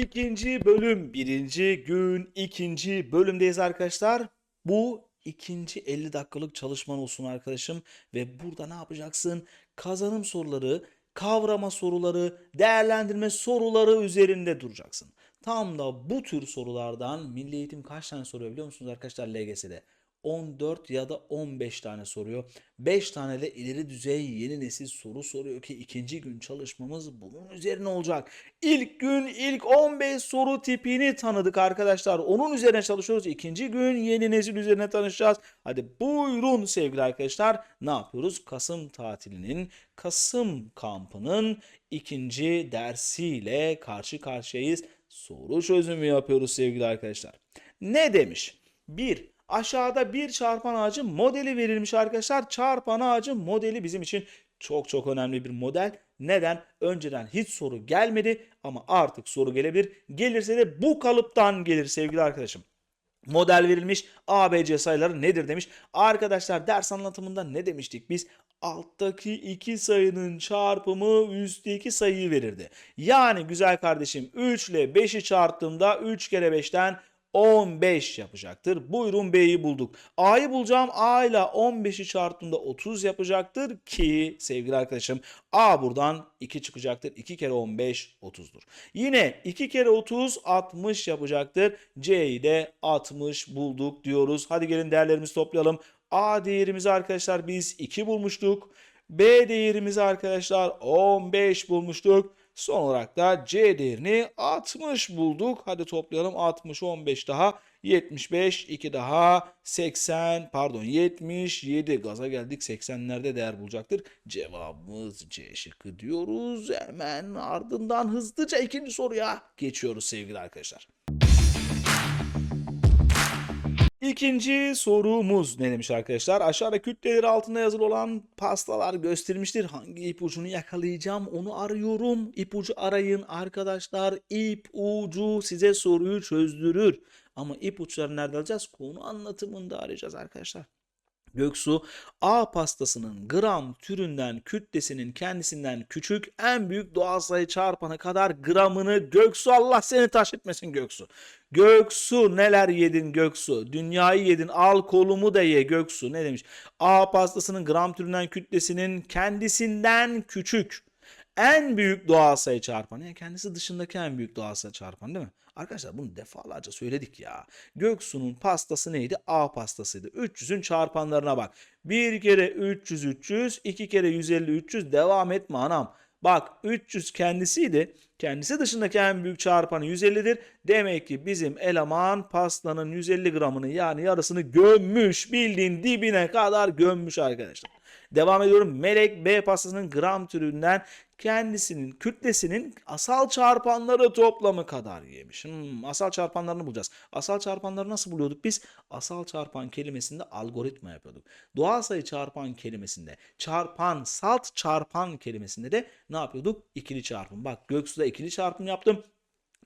İkinci bölüm, birinci gün, ikinci bölümdeyiz arkadaşlar. Bu ikinci 50 dakikalık çalışman olsun arkadaşım. Ve burada ne yapacaksın? Kazanım soruları, kavrama soruları, değerlendirme soruları üzerinde duracaksın. Tam da bu tür sorulardan Milli Eğitim kaç tane soruyor biliyor musunuz arkadaşlar LGS'de? 14 ya da 15 tane soruyor. 5 tane de ileri düzey yeni nesil soru soruyor ki ikinci gün çalışmamız bunun üzerine olacak. İlk gün ilk 15 soru tipini tanıdık arkadaşlar. Onun üzerine çalışıyoruz. İkinci gün yeni nesil üzerine tanışacağız. Hadi buyurun sevgili arkadaşlar. Ne yapıyoruz? Kasım tatilinin, Kasım kampının ikinci dersiyle karşı karşıyayız. Soru çözümü yapıyoruz sevgili arkadaşlar. Ne demiş? 1. Aşağıda bir çarpan ağacı modeli verilmiş arkadaşlar. Çarpan ağacı modeli bizim için çok çok önemli bir model. Neden? Önceden hiç soru gelmedi ama artık soru gelebilir. Gelirse de bu kalıptan gelir sevgili arkadaşım. Model verilmiş. ABC sayıları nedir demiş. Arkadaşlar ders anlatımında ne demiştik biz? Alttaki iki sayının çarpımı üstteki sayıyı verirdi. Yani güzel kardeşim 3 ile 5'i çarptığımda 3 kere 5'ten 15 yapacaktır. Buyurun B'yi bulduk. A'yı bulacağım. A ile 15'i çarptığımda 30 yapacaktır ki sevgili arkadaşım A buradan 2 çıkacaktır. 2 kere 15 30'dur. Yine 2 kere 30 60 yapacaktır. C'yi de 60 bulduk diyoruz. Hadi gelin değerlerimizi toplayalım. A değerimizi arkadaşlar biz 2 bulmuştuk. B değerimizi arkadaşlar 15 bulmuştuk. Son olarak da C değerini 60 bulduk. Hadi toplayalım. 60, 15 daha 75, 2 daha 80 pardon 77 gaza geldik 80'lerde değer bulacaktır. Cevabımız C şıkkı diyoruz. Hemen ardından hızlıca ikinci soruya geçiyoruz sevgili arkadaşlar. İkinci sorumuz ne demiş arkadaşlar? Aşağıda kütleleri altında yazılı olan pastalar gösterilmiştir. Hangi ipucunu yakalayacağım onu arıyorum. İpucu arayın arkadaşlar. İpucu size soruyu çözdürür. Ama ipuçları nerede alacağız? Konu anlatımında arayacağız arkadaşlar. Göksu A pastasının gram türünden kütlesinin kendisinden küçük en büyük doğal sayı çarpanı kadar gramını Göksu Allah seni taş etmesin Göksu. Göksu neler yedin Göksu? Dünyayı yedin al kolumu da ye Göksu. Ne demiş? A pastasının gram türünden kütlesinin kendisinden küçük en büyük doğal sayı çarpanı. Yani kendisi dışındaki en büyük doğal sayı çarpanı değil mi? Arkadaşlar bunu defalarca söyledik ya. Göksu'nun pastası neydi? A pastasıydı. 300'ün çarpanlarına bak. Bir kere 300 300, iki kere 150 300 devam etme anam. Bak 300 kendisiydi. Kendisi dışındaki en büyük çarpanı 150'dir. Demek ki bizim eleman pastanın 150 gramını yani yarısını gömmüş. Bildiğin dibine kadar gömmüş arkadaşlar. Devam ediyorum. Melek B pastasının gram türünden kendisinin kütlesinin asal çarpanları toplamı kadar yemiş. Hmm, asal çarpanlarını bulacağız. Asal çarpanları nasıl buluyorduk biz? Asal çarpan kelimesinde algoritma yapıyorduk. Doğal sayı çarpan kelimesinde çarpan, salt çarpan kelimesinde de ne yapıyorduk? İkili çarpım. Bak Göksu'da ikili çarpım yaptım.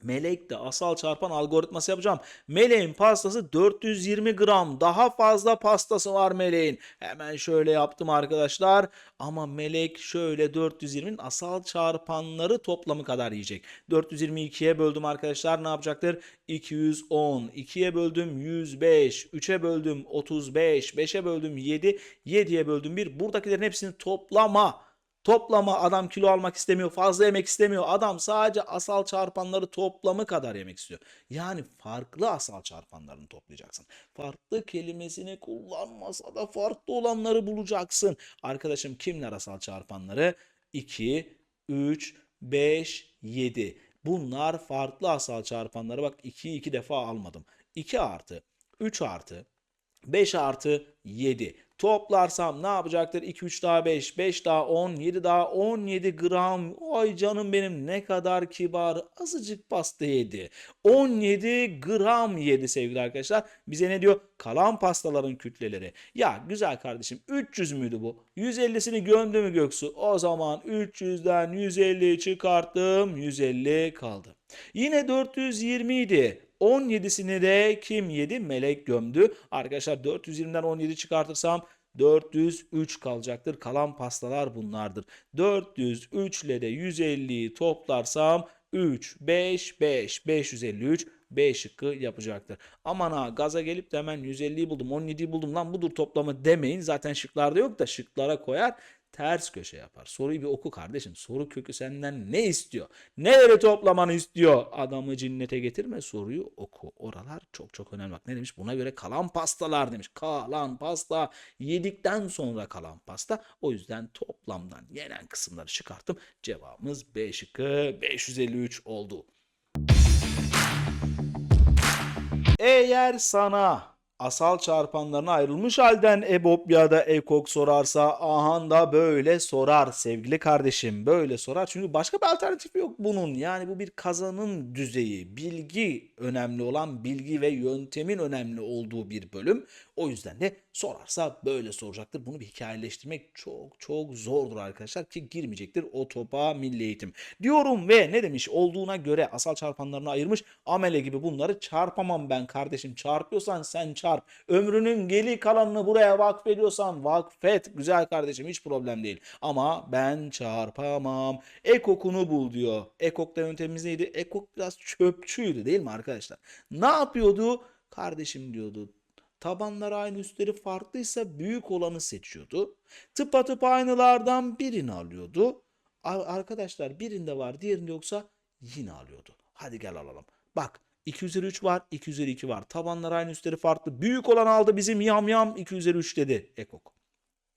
Melek'te asal çarpan algoritması yapacağım. Meleğin pastası 420 gram. Daha fazla pastası var Meleğin. Hemen şöyle yaptım arkadaşlar. Ama Melek şöyle 420'nin asal çarpanları toplamı kadar yiyecek. 422'ye böldüm arkadaşlar. Ne yapacaktır? 210. 2'ye böldüm 105. 3'e böldüm 35. 5'e böldüm 7. 7'ye böldüm 1. Buradakilerin hepsini toplama. Toplama adam kilo almak istemiyor, fazla yemek istemiyor. Adam sadece asal çarpanları toplamı kadar yemek istiyor. Yani farklı asal çarpanlarını toplayacaksın. Farklı kelimesini kullanmasa da farklı olanları bulacaksın. Arkadaşım kimler asal çarpanları? 2, 3, 5, 7. Bunlar farklı asal çarpanları. Bak 2'yi 2 defa almadım. 2 artı, 3 artı, 5 artı 7. Toplarsam ne yapacaktır? 2, 3 daha 5, 5 daha 10, 7 daha 17 gram. Ay canım benim ne kadar kibar. Azıcık pasta yedi. 17 gram yedi sevgili arkadaşlar. Bize ne diyor? Kalan pastaların kütleleri. Ya güzel kardeşim 300 müydü bu? 150'sini gömdü mü Göksu? O zaman 300'den 150 çıkarttım. 150 kaldı. Yine 420 idi. 17'sini de kim yedi? Melek gömdü. Arkadaşlar 420'den 17 çıkartırsam 403 kalacaktır. Kalan pastalar bunlardır. 403 ile de 150'yi toplarsam 3, 5, 5, 553, B şıkkı yapacaktır. Aman ha gaza gelip de hemen 150'yi buldum 17'yi buldum lan budur toplamı demeyin. Zaten şıklarda yok da şıklara koyar ters köşe yapar. Soruyu bir oku kardeşim. Soru kökü senden ne istiyor? Neleri toplamanı istiyor? Adamı cinnete getirme soruyu oku. Oralar çok çok önemli. Bak ne demiş? Buna göre kalan pastalar demiş. Kalan pasta yedikten sonra kalan pasta. O yüzden toplamdan yenen kısımları çıkarttım. Cevabımız B şıkkı 553 oldu. Eğer sana asal çarpanlarına ayrılmış halden EBOB ya da EKOK sorarsa ahan da böyle sorar sevgili kardeşim. Böyle sorar çünkü başka bir alternatifi yok bunun. Yani bu bir kazanım düzeyi. Bilgi önemli olan bilgi ve yöntemin önemli olduğu bir bölüm. O yüzden de sorarsa böyle soracaktır. Bunu bir hikayeleştirmek çok çok zordur arkadaşlar ki girmeyecektir o topa milli eğitim. Diyorum ve ne demiş olduğuna göre asal çarpanlarına ayırmış amele gibi bunları çarpamam ben kardeşim. Çarpıyorsan sen çarp. Ömrünün geri kalanını buraya vakfediyorsan vakfet. Güzel kardeşim hiç problem değil. Ama ben çarpamam. Ekokunu bul diyor. Ekok'ta yöntemimiz neydi? Ekok biraz çöpçüydü değil mi arkadaşlar? Ne yapıyordu? Kardeşim diyordu. Tabanları aynı üstleri farklıysa büyük olanı seçiyordu. Tıpatıp aynılardan birini alıyordu. Ar- Arkadaşlar birinde var diğerinde yoksa yine alıyordu. Hadi gel alalım. Bak 2 üzeri 3 var 2 üzeri 2 var. Tabanlar aynı üstleri farklı. Büyük olan aldı bizim yam yam 2 üzeri 3 dedi Ekok.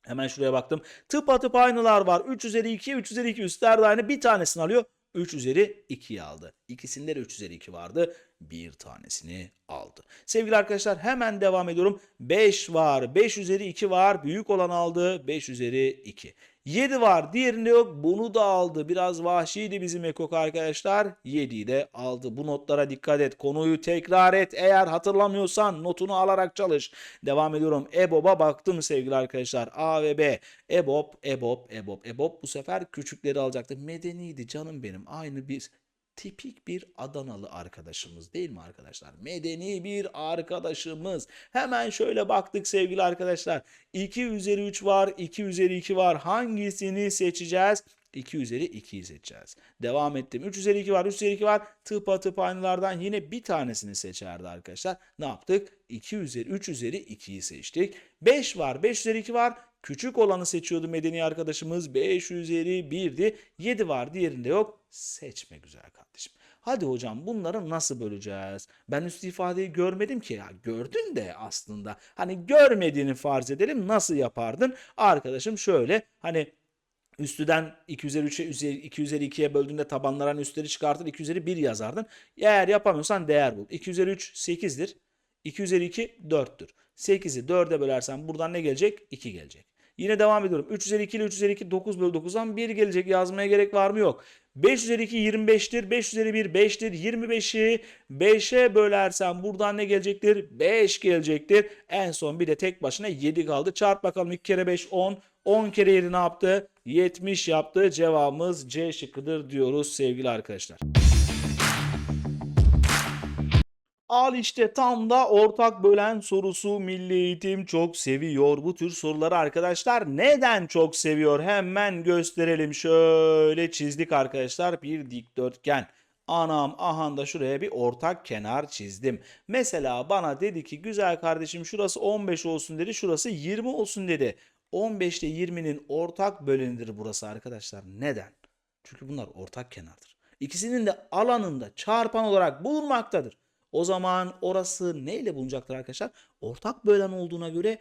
Hemen şuraya baktım. Tıpatıp aynılar var. 3 üzeri 2, 3 üzeri 2 üstlerde aynı bir tanesini alıyor. 3 üzeri 2'yi aldı. İkisinde de 3 üzeri 2 vardı. Bir tanesini aldı. Sevgili arkadaşlar hemen devam ediyorum. 5 var. 5 üzeri 2 var. Büyük olan aldı. 5 üzeri 2. 7 var. Diğerinde yok. Bunu da aldı. Biraz vahşiydi bizim ekok arkadaşlar. 7'yi de aldı. Bu notlara dikkat et. Konuyu tekrar et. Eğer hatırlamıyorsan notunu alarak çalış. Devam ediyorum. EBOB'a baktım sevgili arkadaşlar. A ve B. EBOB, EBOB, EBOB, EBOB. Bu sefer küçükleri alacaktı. Medeniydi canım benim. Aynı bir tipik bir Adanalı arkadaşımız değil mi arkadaşlar? Medeni bir arkadaşımız. Hemen şöyle baktık sevgili arkadaşlar. 2 üzeri 3 var, 2 üzeri 2 var. Hangisini seçeceğiz? 2 üzeri 2'yi seçeceğiz. Devam ettim. 3 üzeri 2 var, 3 üzeri 2 var. Tıpa tıpa aynılardan yine bir tanesini seçerdi arkadaşlar. Ne yaptık? 2 üzeri 3 üzeri 2'yi seçtik. 5 var, 5 üzeri 2 var. Küçük olanı seçiyordu medeni arkadaşımız. 5 üzeri 1'di. 7 var diğerinde yok. Seçme güzel kardeşim. Hadi hocam bunları nasıl böleceğiz? Ben üstü ifadeyi görmedim ki ya. Gördün de aslında. Hani görmediğini farz edelim. Nasıl yapardın? Arkadaşım şöyle hani Üstüden 2 üzeri 3'e üzeri 2 üzeri 2'ye böldüğünde tabanların üstleri çıkartır 2 üzeri 1 yazardın. Eğer yapamıyorsan değer bul. 2 üzeri 3 8'dir. 2 üzeri 2 4'tür. 8'i 4'e bölersen buradan ne gelecek? 2 gelecek. Yine devam ediyorum. 3 üzeri 2 ile 3 üzeri 2 9 bölü 9'dan 1 gelecek. Yazmaya gerek var mı? Yok. 5 üzeri 2 25'tir. 5 üzeri 1 5'tir. 25'i 5'e bölersen buradan ne gelecektir? 5 gelecektir. En son bir de tek başına 7 kaldı. Çarp bakalım 2 kere 5 10. 10 kere 7 ne yaptı? 70 yaptı. Cevabımız C şıkkıdır diyoruz sevgili arkadaşlar. Al işte tam da ortak bölen sorusu Milli Eğitim çok seviyor bu tür soruları arkadaşlar. Neden çok seviyor? Hemen gösterelim. Şöyle çizdik arkadaşlar bir dikdörtgen. Anam ahan da şuraya bir ortak kenar çizdim. Mesela bana dedi ki güzel kardeşim şurası 15 olsun dedi şurası 20 olsun dedi. 15 ile 20'nin ortak bölenidir burası arkadaşlar. Neden? Çünkü bunlar ortak kenardır. İkisinin de alanında çarpan olarak bulunmaktadır. O zaman orası neyle bulunacaktır arkadaşlar? Ortak bölen olduğuna göre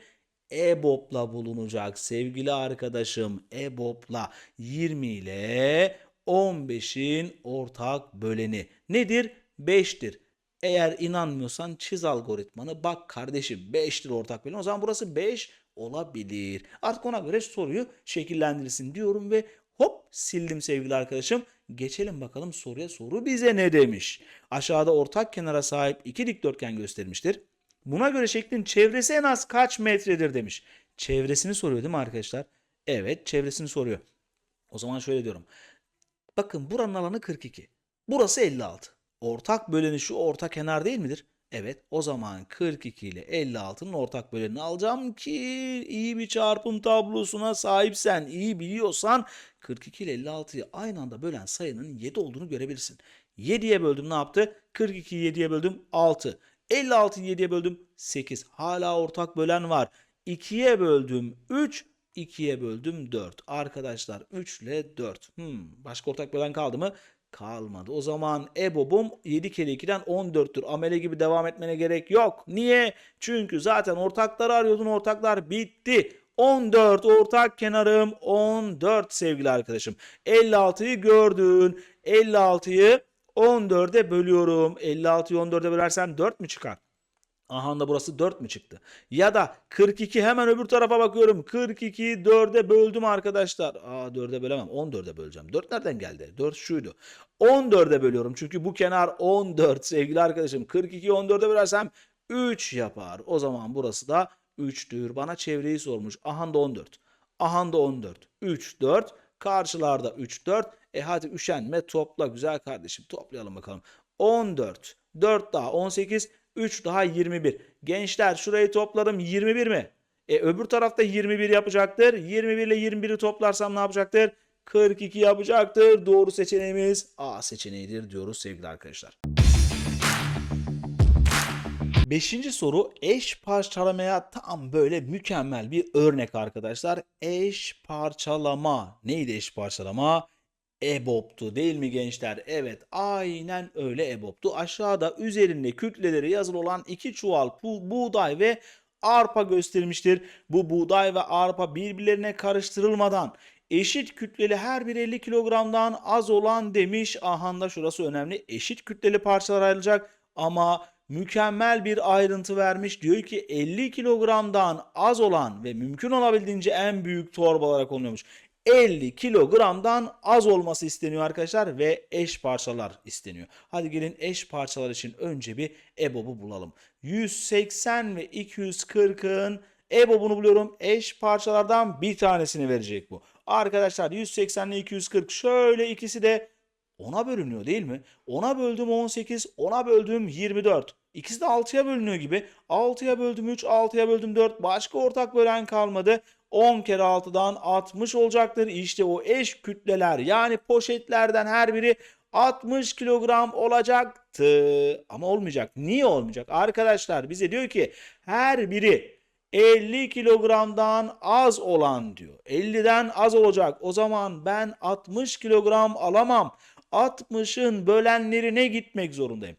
EBOB'la bulunacak sevgili arkadaşım. EBOB'la 20 ile 15'in ortak böleni nedir? 5'tir. Eğer inanmıyorsan çiz algoritmanı bak kardeşim 5'tir ortak böleni. O zaman burası 5 olabilir. Artık ona göre soruyu şekillendirilsin diyorum ve hop sildim sevgili arkadaşım. Geçelim bakalım soruya. Soru bize ne demiş? Aşağıda ortak kenara sahip iki dikdörtgen göstermiştir. Buna göre şeklin çevresi en az kaç metredir demiş. Çevresini soruyor değil mi arkadaşlar? Evet çevresini soruyor. O zaman şöyle diyorum. Bakın buranın alanı 42. Burası 56. Ortak böleni şu orta kenar değil midir? Evet o zaman 42 ile 56'nın ortak bölenini alacağım ki iyi bir çarpım tablosuna sahipsen, iyi biliyorsan 42 ile 56'yı aynı anda bölen sayının 7 olduğunu görebilirsin. 7'ye böldüm ne yaptı? 42'yi 7'ye böldüm 6. 56'yı 7'ye böldüm 8. Hala ortak bölen var. 2'ye böldüm 3. 2'ye böldüm 4. Arkadaşlar 3 ile 4. Hmm, başka ortak bölen kaldı mı? Kalmadı. O zaman EBOB'um 7 kere 2'den 14'tür. Amele gibi devam etmene gerek yok. Niye? Çünkü zaten ortakları arıyordun. Ortaklar bitti. 14 ortak kenarım 14 sevgili arkadaşım. 56'yı gördün. 56'yı 14'e bölüyorum. 56'yı 14'e bölersem 4 mü çıkar? Aha da burası 4 mü çıktı? Ya da 42 hemen öbür tarafa bakıyorum. 42'yi 4'e böldüm arkadaşlar. Aa 4'e bölemem. 14'e böleceğim. 4 nereden geldi? 4 şuydu. 14'e bölüyorum. Çünkü bu kenar 14 sevgili arkadaşım. 42'yi 14'e bölersem 3 yapar. O zaman burası da 3'tür. Bana çevreyi sormuş. Aha da 14. Aha da 14. 3, 4. Karşılarda 3, 4. E hadi üşenme topla güzel kardeşim. Toplayalım bakalım. 14. 4 daha 18. 3 daha 21. Gençler şurayı topladım 21 mi? E öbür tarafta 21 yapacaktır. 21 ile 21'i toplarsam ne yapacaktır? 42 yapacaktır. Doğru seçeneğimiz A seçeneğidir diyoruz sevgili arkadaşlar. Beşinci soru eş parçalamaya tam böyle mükemmel bir örnek arkadaşlar. Eş parçalama. Neydi eş parçalama? EBOB'tu değil mi gençler? Evet aynen öyle EBOB'tu. Aşağıda üzerinde kütleleri yazılı olan iki çuval bu- buğday ve arpa gösterilmiştir. Bu buğday ve arpa birbirlerine karıştırılmadan eşit kütleli her bir 50 kilogramdan az olan demiş. Ahanda şurası önemli. Eşit kütleli parçalar ayrılacak ama mükemmel bir ayrıntı vermiş. Diyor ki 50 kilogramdan az olan ve mümkün olabildiğince en büyük torbalara konuluyormuş. 50 kilogramdan az olması isteniyor arkadaşlar ve eş parçalar isteniyor. Hadi gelin eş parçalar için önce bir EBOB'u bulalım. 180 ve 240'ın EBOB'unu buluyorum. Eş parçalardan bir tanesini verecek bu. Arkadaşlar 180 ile 240 şöyle ikisi de 10'a bölünüyor değil mi? 10'a böldüm 18, 10'a böldüm 24. İkisi de 6'ya bölünüyor gibi. 6'ya böldüm 3, 6'ya böldüm 4. Başka ortak bölen kalmadı. 10 kere 6'dan 60 olacaktır. İşte o eş kütleler yani poşetlerden her biri 60 kilogram olacaktı. Ama olmayacak. Niye olmayacak? Arkadaşlar bize diyor ki her biri 50 kilogramdan az olan diyor. 50'den az olacak. O zaman ben 60 kilogram alamam. 60'ın bölenlerine gitmek zorundayım.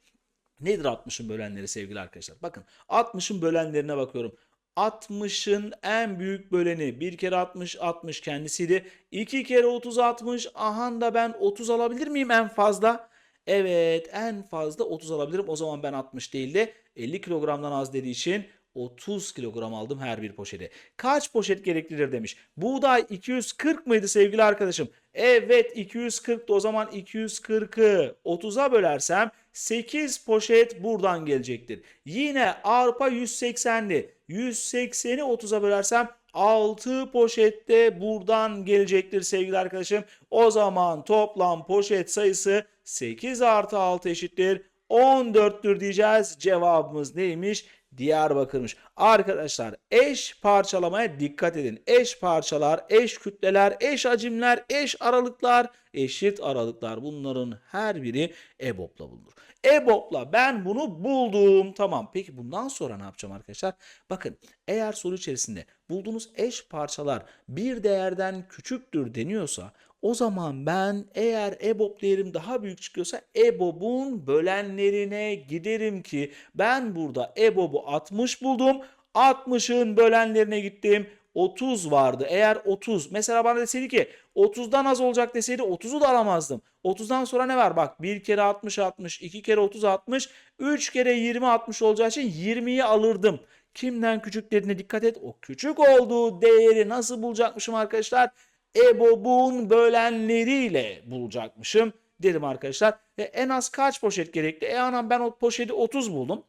Nedir 60'ın bölenleri sevgili arkadaşlar? Bakın 60'ın bölenlerine bakıyorum. 60'ın en büyük böleni 1 kere 60 60 kendisiydi. 2 kere 30 60. Aha da ben 30 alabilir miyim en fazla? Evet en fazla 30 alabilirim. O zaman ben 60 değil de 50 kilogramdan az dediği için 30 kilogram aldım her bir poşete. Kaç poşet gereklidir demiş. Buğday 240 mıydı sevgili arkadaşım? Evet 240'tı o zaman 240'ı 30'a bölersem 8 poşet buradan gelecektir. Yine arpa 180'li. 180'i 30'a bölersem 6 poşet de buradan gelecektir sevgili arkadaşım. O zaman toplam poşet sayısı 8 artı 6 eşittir 14'tür diyeceğiz. Cevabımız neymiş? Diyarbakır'mış. Arkadaşlar eş parçalamaya dikkat edin. Eş parçalar, eş kütleler, eş hacimler, eş aralıklar, eşit aralıklar bunların her biri EBOB'la bulunur. EBOB'la ben bunu buldum. Tamam. Peki bundan sonra ne yapacağım arkadaşlar? Bakın eğer soru içerisinde bulduğunuz eş parçalar bir değerden küçüktür deniyorsa o zaman ben eğer EBOB değerim daha büyük çıkıyorsa EBOB'un bölenlerine giderim ki ben burada EBOB'u 60 buldum. 60'ın bölenlerine gittim. 30 vardı. Eğer 30 mesela bana deseydi ki 30'dan az olacak deseydi 30'u da alamazdım. 30'dan sonra ne var? Bak 1 kere 60 60, 2 kere 30 60, 3 kere 20 60 olacağı için 20'yi alırdım. Kimden küçük dediğine dikkat et. O küçük olduğu değeri nasıl bulacakmışım arkadaşlar? EBOB'un bölenleriyle bulacakmışım dedim arkadaşlar. E, en az kaç poşet gerekli? E anam ben o poşeti 30 buldum.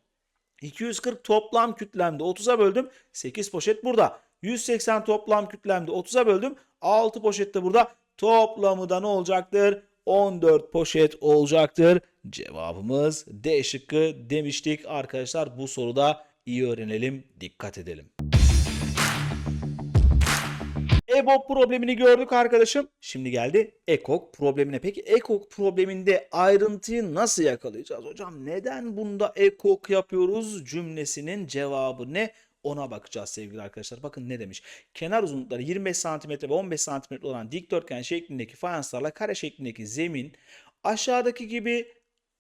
240 toplam kütlemde 30'a böldüm. 8 poşet burada. 180 toplam kütlemde 30'a böldüm. 6 poşet de burada. Toplamı da ne olacaktır? 14 poşet olacaktır. Cevabımız D şıkkı demiştik arkadaşlar. Bu soruda iyi öğrenelim, dikkat edelim. EBOB problemini gördük arkadaşım. Şimdi geldi EKOK problemine. Peki EKOK probleminde ayrıntıyı nasıl yakalayacağız? Hocam neden bunda EKOK yapıyoruz cümlesinin cevabı ne? Ona bakacağız sevgili arkadaşlar. Bakın ne demiş. Kenar uzunlukları 25 cm ve 15 cm olan dikdörtgen şeklindeki fayanslarla kare şeklindeki zemin aşağıdaki gibi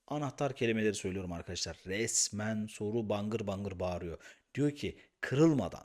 anahtar kelimeleri söylüyorum arkadaşlar. Resmen soru bangır bangır bağırıyor. Diyor ki kırılmadan,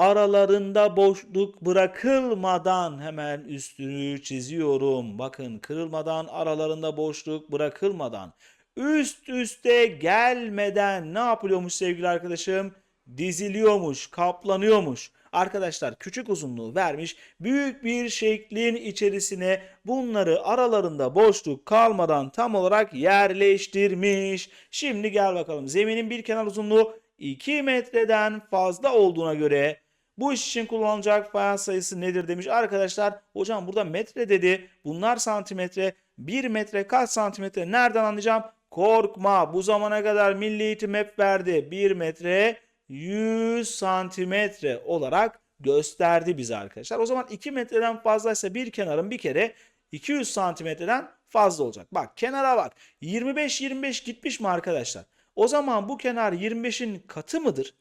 aralarında boşluk bırakılmadan hemen üstünü çiziyorum. Bakın kırılmadan, aralarında boşluk bırakılmadan, üst üste gelmeden ne yapılıyormuş sevgili arkadaşım? Diziliyormuş, kaplanıyormuş. Arkadaşlar küçük uzunluğu vermiş. Büyük bir şeklin içerisine bunları aralarında boşluk kalmadan tam olarak yerleştirmiş. Şimdi gel bakalım. Zeminin bir kenar uzunluğu 2 metreden fazla olduğuna göre bu iş için kullanılacak fayans sayısı nedir demiş. Arkadaşlar hocam burada metre dedi. Bunlar santimetre. 1 metre kaç santimetre nereden anlayacağım? Korkma bu zamana kadar milli eğitim hep verdi. 1 metre 100 santimetre olarak gösterdi bize arkadaşlar. O zaman 2 metreden fazlaysa bir kenarın bir kere 200 santimetreden fazla olacak. Bak kenara bak. 25-25 gitmiş mi arkadaşlar? O zaman bu kenar 25'in katı mıdır?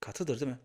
Katıdır değil mi?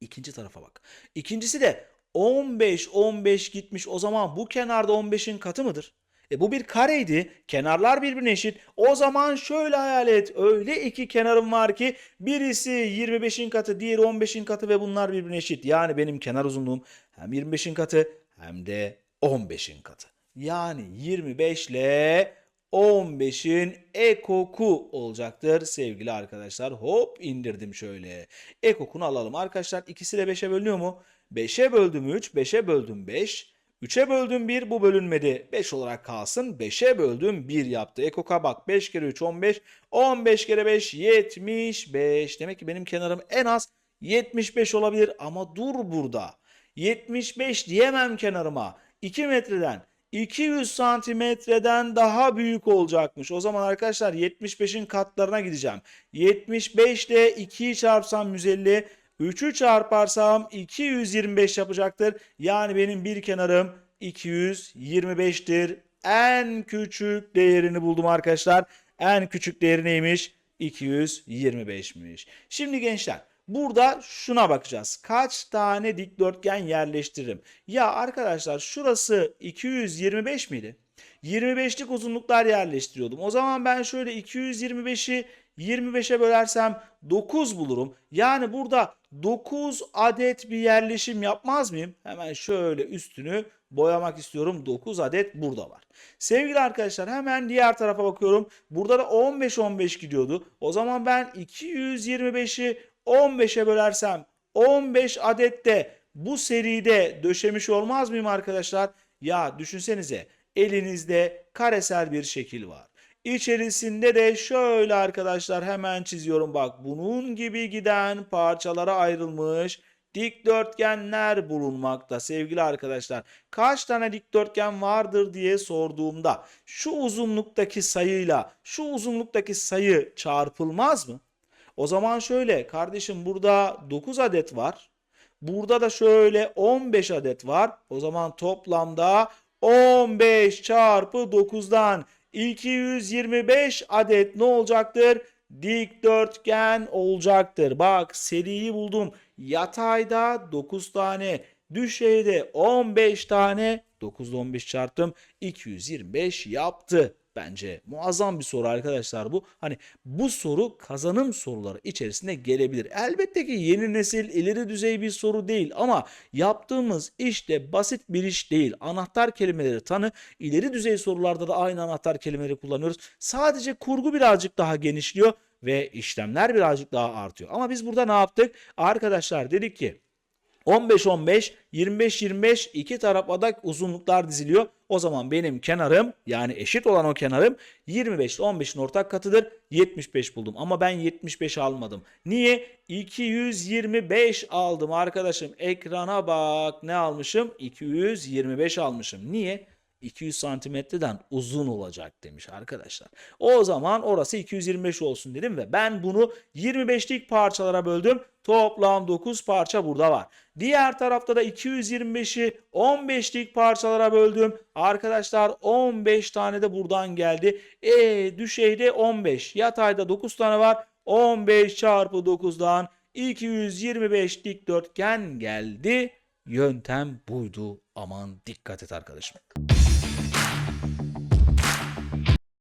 İkinci tarafa bak. İkincisi de 15 15 gitmiş. O zaman bu kenarda 15'in katı mıdır? E bu bir kareydi. Kenarlar birbirine eşit. O zaman şöyle hayal et. Öyle iki kenarım var ki birisi 25'in katı, diğeri 15'in katı ve bunlar birbirine eşit. Yani benim kenar uzunluğum hem 25'in katı hem de 15'in katı. Yani 25 ile 15'in ekoku olacaktır sevgili arkadaşlar. Hop indirdim şöyle. Ekokunu alalım. Arkadaşlar ikisi de 5'e bölünüyor mu? 5'e böldüm 3, 5'e böldüm 5. 3'e böldüm 1 bu bölünmedi. 5 olarak kalsın. 5'e böldüm 1 yaptı. Ekoka bak 5 kere 3 15. 15 kere 5 75. Demek ki benim kenarım en az 75 olabilir. Ama dur burada. 75 diyemem kenarıma. 2 metreden 200 santimetreden daha büyük olacakmış. O zaman arkadaşlar 75'in katlarına gideceğim. 75 ile 2'yi çarpsam 150, 3'ü çarparsam 225 yapacaktır. Yani benim bir kenarım 225'tir. En küçük değerini buldum arkadaşlar. En küçük değeri neymiş? 225'miş. Şimdi gençler Burada şuna bakacağız. Kaç tane dikdörtgen yerleştiririm? Ya arkadaşlar şurası 225 miydi? 25'lik uzunluklar yerleştiriyordum. O zaman ben şöyle 225'i 25'e bölersem 9 bulurum. Yani burada 9 adet bir yerleşim yapmaz mıyım? Hemen şöyle üstünü boyamak istiyorum. 9 adet burada var. Sevgili arkadaşlar hemen diğer tarafa bakıyorum. Burada da 15-15 gidiyordu. O zaman ben 225'i 15'e bölersem 15 adette bu seride döşemiş olmaz mıyım arkadaşlar? Ya düşünsenize elinizde karesel bir şekil var. İçerisinde de şöyle arkadaşlar hemen çiziyorum bak bunun gibi giden parçalara ayrılmış dikdörtgenler bulunmakta sevgili arkadaşlar. Kaç tane dikdörtgen vardır diye sorduğumda şu uzunluktaki sayıyla şu uzunluktaki sayı çarpılmaz mı? O zaman şöyle kardeşim burada 9 adet var. Burada da şöyle 15 adet var. O zaman toplamda 15 çarpı 9'dan 225 adet ne olacaktır? Dikdörtgen olacaktır. Bak seriyi buldum. Yatayda 9 tane, düşeyde 15 tane. 9 ile 15 çarptım. 225 yaptı. Bence muazzam bir soru arkadaşlar bu. Hani bu soru kazanım soruları içerisinde gelebilir. Elbette ki yeni nesil ileri düzey bir soru değil ama yaptığımız iş de basit bir iş değil. Anahtar kelimeleri tanı. ileri düzey sorularda da aynı anahtar kelimeleri kullanıyoruz. Sadece kurgu birazcık daha genişliyor ve işlemler birazcık daha artıyor. Ama biz burada ne yaptık? Arkadaşlar dedik ki 15-15, 25-25 iki tarafa da uzunluklar diziliyor. O zaman benim kenarım yani eşit olan o kenarım 25 ile 15'in ortak katıdır. 75 buldum ama ben 75 almadım. Niye? 225 aldım arkadaşım. Ekrana bak ne almışım? 225 almışım. Niye? 200 santimetreden uzun olacak demiş arkadaşlar. O zaman orası 225 olsun dedim ve ben bunu 25'lik parçalara böldüm. Toplam 9 parça burada var. Diğer tarafta da 225'i 15'lik parçalara böldüm. Arkadaşlar 15 tane de buradan geldi. E düşeyde 15. Yatayda 9 tane var. 15 çarpı 9'dan 225 dikdörtgen geldi. Yöntem buydu. Aman dikkat et arkadaşım.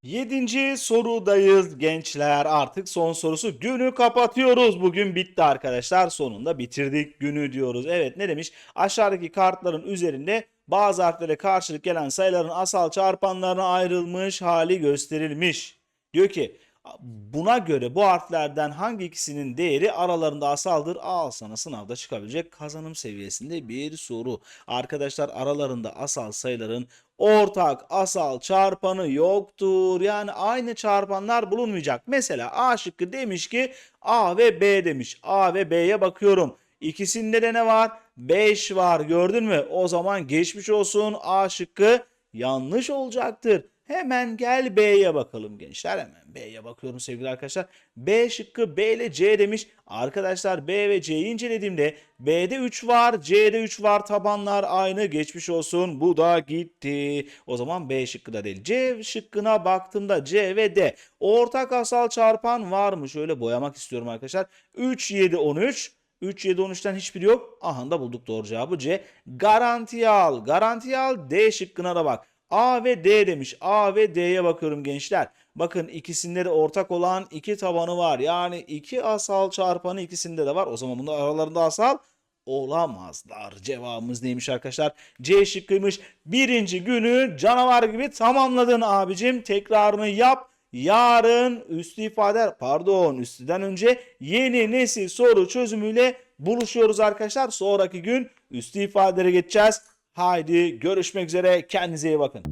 Yedinci sorudayız gençler. Artık son sorusu. Günü kapatıyoruz. Bugün bitti arkadaşlar. Sonunda bitirdik günü diyoruz. Evet ne demiş? Aşağıdaki kartların üzerinde bazı harflere karşılık gelen sayıların asal çarpanlarına ayrılmış hali gösterilmiş. Diyor ki buna göre bu harflerden hangi ikisinin değeri aralarında asaldır? Al sana sınavda çıkabilecek kazanım seviyesinde bir soru. Arkadaşlar aralarında asal sayıların ortak asal çarpanı yoktur. Yani aynı çarpanlar bulunmayacak. Mesela A şıkkı demiş ki A ve B demiş. A ve B'ye bakıyorum. İkisinde de ne var? 5 var gördün mü? O zaman geçmiş olsun A şıkkı yanlış olacaktır. Hemen gel B'ye bakalım gençler. Hemen B'ye bakıyorum sevgili arkadaşlar. B şıkkı B ile C demiş. Arkadaşlar B ve C'yi incelediğimde B'de 3 var, C'de 3 var. Tabanlar aynı. Geçmiş olsun. Bu da gitti. O zaman B şıkkı da değil. C şıkkına baktığımda C ve D. Ortak asal çarpan var mı? Şöyle boyamak istiyorum arkadaşlar. 3, 7, 13. 3, 7, 13'ten hiçbiri yok. Aha da bulduk doğru cevabı C. Garanti al. Garanti al. D şıkkına da bak. A ve D demiş. A ve D'ye bakıyorum gençler. Bakın ikisinde de ortak olan iki tabanı var. Yani iki asal çarpanı ikisinde de var. O zaman bunlar aralarında asal olamazlar. Cevabımız neymiş arkadaşlar? C şıkkıymış. Birinci günü canavar gibi tamamladın abicim. Tekrarını yap. Yarın üstü ifade pardon üstüden önce yeni nesil soru çözümüyle buluşuyoruz arkadaşlar. Sonraki gün üstü ifadelere geçeceğiz. Haydi görüşmek üzere. Kendinize iyi bakın.